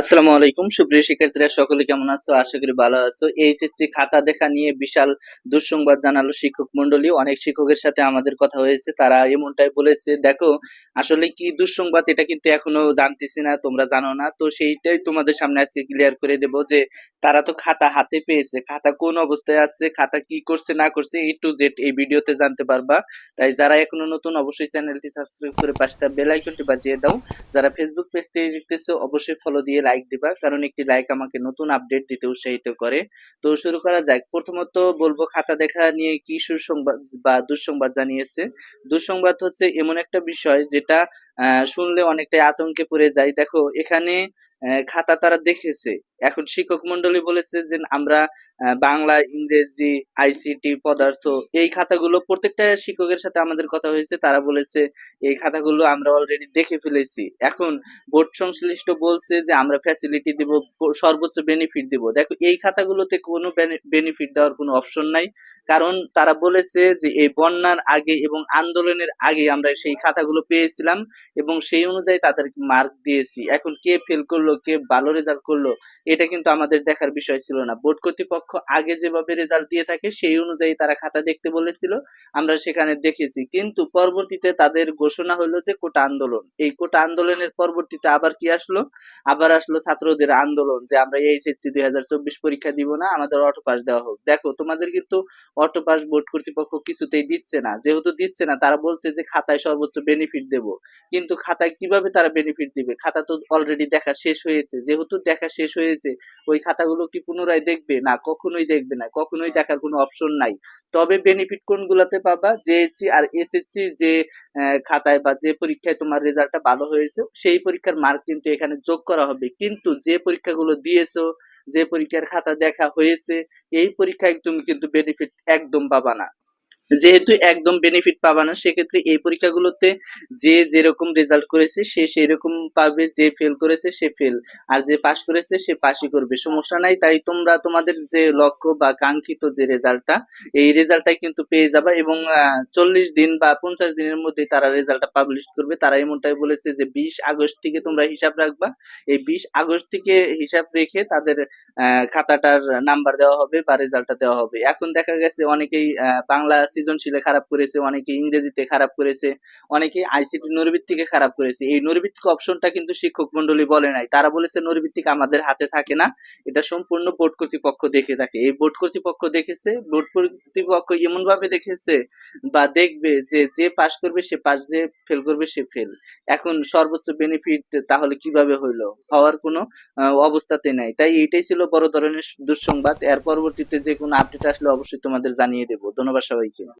আসসালামু আলাইকুম। সুপ্রিয় শিক্ষার্থীরা, সকলে কেমন আছো? আশা করি ভালো আছো। এইচএসসি খাতা দেখা নিয়ে বিশাল দুঃসংবাদ জানালো শিক্ষক মন্ডলী অনেক শিক্ষকের সাথে আমাদের কথা হয়েছে, তারা এমনটাই বলেছে, দেখো, আসলে কি দুঃসংবাদ এটা কিন্তু এখনও জানতেছি না, তোমরা জানো না। তো সেইটাই তোমাদের সামনে আজকে ক্লিয়ার করে দেব যে, তারা তো খাতা হাতে পেয়েছে। খাতা কোন অবস্থায় আছে, খাতা কি করছে, না করছে এ টু জেড এই ভিডিওতে জানতে পারবা। তাই যারা এখনও নতুন, অবশ্যই চ্যানেলটি সাবস্ক্রাইব করে পাশে বেল আইকনটি বাজিয়ে দাও। যারা ফেসবুক পেজ থেকে দেখতেছো, অবশ্যই ফলো দিয়ে লাইক দিবা। কারণ একটি লাইক আমাকে নতুন আপডেট দিতে উৎসাহিত করে। তো শুরু করা যাক। প্রথমত বলব, খাতা দেখা নিয়ে কি সুসংবাদ বা দুঃসংবাদ জানিয়েছে। দুঃসংবাদ হচ্ছে এমন একটা বিষয় যেটা শুনলে অনেকটাই আতঙ্কে পড়ে যায়। দেখো, এখানে খাতা তারা দেখেছে। এখন শিক্ষক মন্ডলী বলেছে যে আমরা বাংলা, ইংরেজি আইসিটি পদার্থ, এই খাতাগুলো প্রত্যেকটা শিক্ষকের সাথে আমাদের কথা হয়েছে। তারা বলেছে, এই খাতাগুলো আমরা অলরেডি দেখে ফেলেছি। এখন বোর্ড সংশ্লিষ্ট বলছে যে আমরা ফ্যাসিলিটি দিব, সর্বোচ্চ বেনিফিট দিব। দেখো, এই খাতাগুলোতে কোনো বেনিফিট দেওয়ার কোনো অপশন নাই। কারণ তারা বলেছে যে এই বন্যার আগে এবং আন্দোলনের আগে আমরা সেই খাতাগুলো পেয়েছিলাম এবং সেই অনুযায়ী তাদের মার্ক দিয়েছি। এখন কে ফেল করল কে ভালো রেজাল্ট করল, এটা কিন্তু আমাদের দেখার বিষয় ছিল না। বোর্ড কর্তৃপক্ষ আগে যেভাবে রেজাল্ট দিয়ে থাকে, সেই অনুযায়ী তারা খাতা দেখতে বলেছিল, আমরা সেখানে দেখেছি। কিন্তু পরবর্তীতে তাদের ঘোষণা হলো যে কোটা আন্দোলন। এই কোটা আন্দোলনের পরবর্তীতে আবার কি আসলো? আবার আসলো ছাত্রদের আন্দোলন, যে আমরা এইচএসসি দুই হাজার চব্বিশ পরীক্ষা দিব না, আমাদের অটো পাস দেওয়া হোক। দেখো, তোমাদের কিন্তু অটো পাস বোর্ড কর্তৃপক্ষ কিছুতেই দিচ্ছে না। যেহেতু দিচ্ছে না, তারা বলছে যে খাতায় সর্বোচ্চ বেনিফিট দেব। কিন্তু খাতায় কীভাবে তারা বেনিফিট দিবে? খাতা তো অলরেডি দেখা শেষ হয়েছে যেহেতু দেখা শেষ হয়েছে ওই খাতাগুলো কি পুনরায় দেখবে? না কখনোই দেখবে না কখনোই দেখার কোনো অপশন নাই। তবে বেনিফিট কোনগুলাতে পাবা? জেএসসি আর এসএসসি যে খাতায় বা যে পরীক্ষায় তোমার রেজাল্টটা ভালো হয়েছে সেই পরীক্ষার মার্ক কিন্তু এখানে যোগ করা হবে। কিন্তু যে পরীক্ষাগুলো দিয়েছ যে পরীক্ষার খাতা দেখা হয়েছে এই পরীক্ষায় তুমি কিন্তু বেনিফিট একদম পাবা না। যেহেতু একদম বেনিফিট পাবা না, সেক্ষেত্রে এই পরীক্ষাগুলোতে যে যেরকম রেজাল্ট করেছে, সে সেই রকম পাবে, যে ফেল করেছে, সে ফেল আর যে পাশ করেছে, সে পাশই করবে। সমস্যা নাই, তাই তোমরা তোমাদের যে লক্ষ্য বা কাঙ্ক্ষিত যে রেজাল্টটা, এই রেজাল্টটাই কিন্তু পেয়ে যাবা এবং চল্লিশ দিন বা পঞ্চাশ দিনের মধ্যে তারা রেজাল্টটা পাবলিশ করবে। তারা এমনটাই বলেছে যে বিশ আগস্ট থেকে তোমরা হিসাব রাখবা। এই বিশ আগস্ট থেকে হিসাব রেখে তাদের খাতাটার নাম্বার দেওয়া হবে বা রেজাল্টটা দেওয়া হবে। এখন দেখা গেছে অনেকেই বাংলা সৃজনশীলে খারাপ করেছে, অনেকে ইংরেজিতে খারাপ করেছে, অনেকে আইসিটি নৈর্ভিত্তিকে খারাপ করেছে। এই নৈর্ভিত্তিক অপশনটা কিন্তু শিক্ষক মন্ডলী বলে নাই। তারা বলেছে নৈর্ভিত্তিক আমাদের হাতে থাকে না। এটা সম্পূর্ণ বোর্ড কর্তৃপক্ষ দেখে থাকে। এই বোর্ড কর্তৃপক্ষ দেখেছে, বোর্ড কর্তৃপক্ষ এমন ভাবে দেখেছে বা দেখবে যে যে পাস করবে সে পাস যে ফেল করবে সে ফেল এখন সর্বোচ্চ বেনিফিট তাহলে কীভাবে হইল? হওয়ার কোনো অবস্থাতে নাই। তাই এইটাই ছিল বড় ধরনের দুঃসংবাদ। এর পরবর্তীতে যে কোনো আপডেট আসলে অবশ্যই তোমাদের জানিয়ে দেবো। ধন্যবাদ সবাইকে।